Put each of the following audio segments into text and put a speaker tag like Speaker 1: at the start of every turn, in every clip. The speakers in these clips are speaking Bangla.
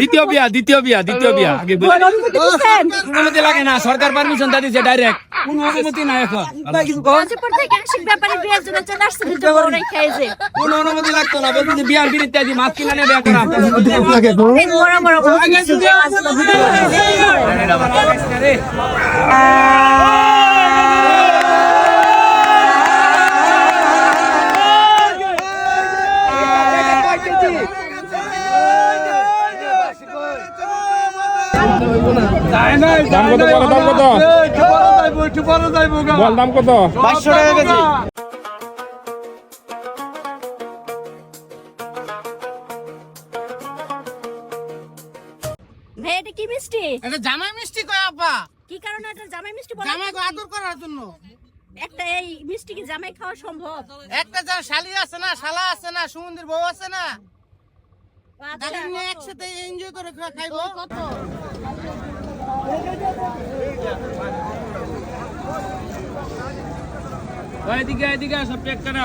Speaker 1: দ্বিতীয় বিয়া দ্বিতীয় বিয়া দ্বিতীয় বিয়া আগে
Speaker 2: অনুমতি
Speaker 1: লাগে না সরকার পারমিশন দিছে ডাইরেক্ট কোনো অনুমতি নাই এখন
Speaker 2: গাজীপুর থেকে আশিক ব্যাপারে বিয়ের জন্য চলে আসছে দুটো বড় রেখে এসে।
Speaker 1: কোনো অনুমতি লাগতো না বলতে বিয়ার বিরুদ্ধে আছি মাছ কিনা নিয়ে বিয়া করা
Speaker 2: এই বড় বড় বড় কিছু যে আসলো ভিডিও করে।
Speaker 3: দাম কত? বলো দাম কত? বল দাম কত?
Speaker 1: পাঁচশো টাকা কেজি।
Speaker 2: ভাই এটা কি মিষ্টি?
Speaker 4: এটা জামাই মিষ্টি কয় আপা।
Speaker 2: কি কারণে এটা জামাই মিষ্টি বলা
Speaker 4: জামাই আদর করার জন্য।
Speaker 2: একটা এই মিষ্টি কি জামাই খাওয়া সম্ভব?
Speaker 4: একটা যা শালি আছে না শালা আছে না সুমন্দির বউ আছে না
Speaker 2: আচ্ছা,
Speaker 4: একসাথে এনজয় করে খাইবো।
Speaker 2: কত?
Speaker 1: এদিকে এদিকে সব চেক করা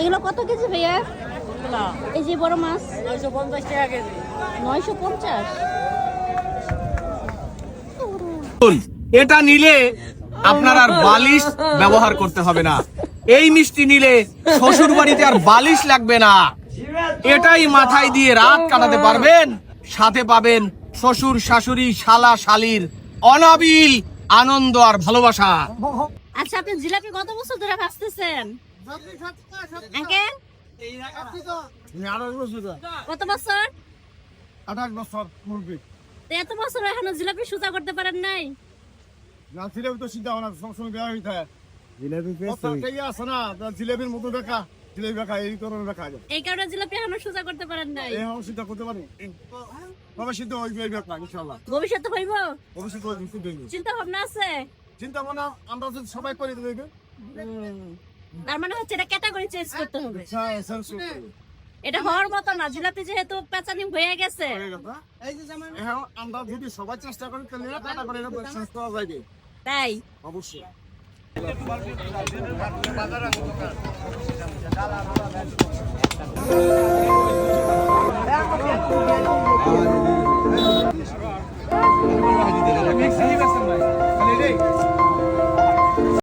Speaker 2: এগুলো কত কেজি ভাইয়া? এই যে বড় মাছ? নয়শো পঞ্চাশ টাকা কেজি। নয়শো পঞ্চাশ?
Speaker 1: এটা নিলে আপনার আর বালিশ ব্যবহার করতে হবে না। এই মিষ্টি নিলে শ্বশুর বাড়িতে আর বালিশ লাগবে না। এটাই মাথায় দিয়ে রাত কাটাতে পারবেন সাথে পাবেন শ্বশুর শাশুড়ি শালা শালির অনাবিল আনন্দ আর ভালোবাসা।
Speaker 2: আচ্ছা আপনি জিলাপি কত বছর ধরে ভাজতেছেন? আঙ্কেল? কত বছর?
Speaker 5: আঠাশ বছর মুরগি
Speaker 2: এত বছর এখনও জিলাপি সুজা করতে পারেন নাই?
Speaker 5: না জিলেবি তো চিন্তা ভাবনা সবসময় দেওয়া হয়ে। থাকে জিলেবি আছে না তা জিলেবির মতো দেখা জিলেবি দেখা এই ধরনের দেখা যায়
Speaker 2: এই কারণে জিলাপি এখনও সুজা করতে পারেন নাই?
Speaker 5: এই করতে পারি তবে সিদ্ধ হইবে এই ব্যাপার ইনশাল্লাহ
Speaker 2: ভবিষ্যতে হইব।
Speaker 5: ভবিষ্যতে হইবে,
Speaker 2: চিন্তা ভাবনা আছে?
Speaker 5: চিন্তা ভাবনা আমরা যদি সবাই করি দেবে
Speaker 2: তার মানে হচ্ছে এটা ক্যাটাগরি চেঞ্জ করতে হবে।
Speaker 5: হ্যাঁ,
Speaker 2: এটা হওয়ার মতো না জিলাপি যেহেতু পেঁচানি হয়ে গেছে।
Speaker 5: আমরা যদি সবাই চেষ্টা করি তাহলে এটা চেঞ্জ করা যাবে
Speaker 2: তাই।
Speaker 5: অবশ্যই।
Speaker 1: মিক্সি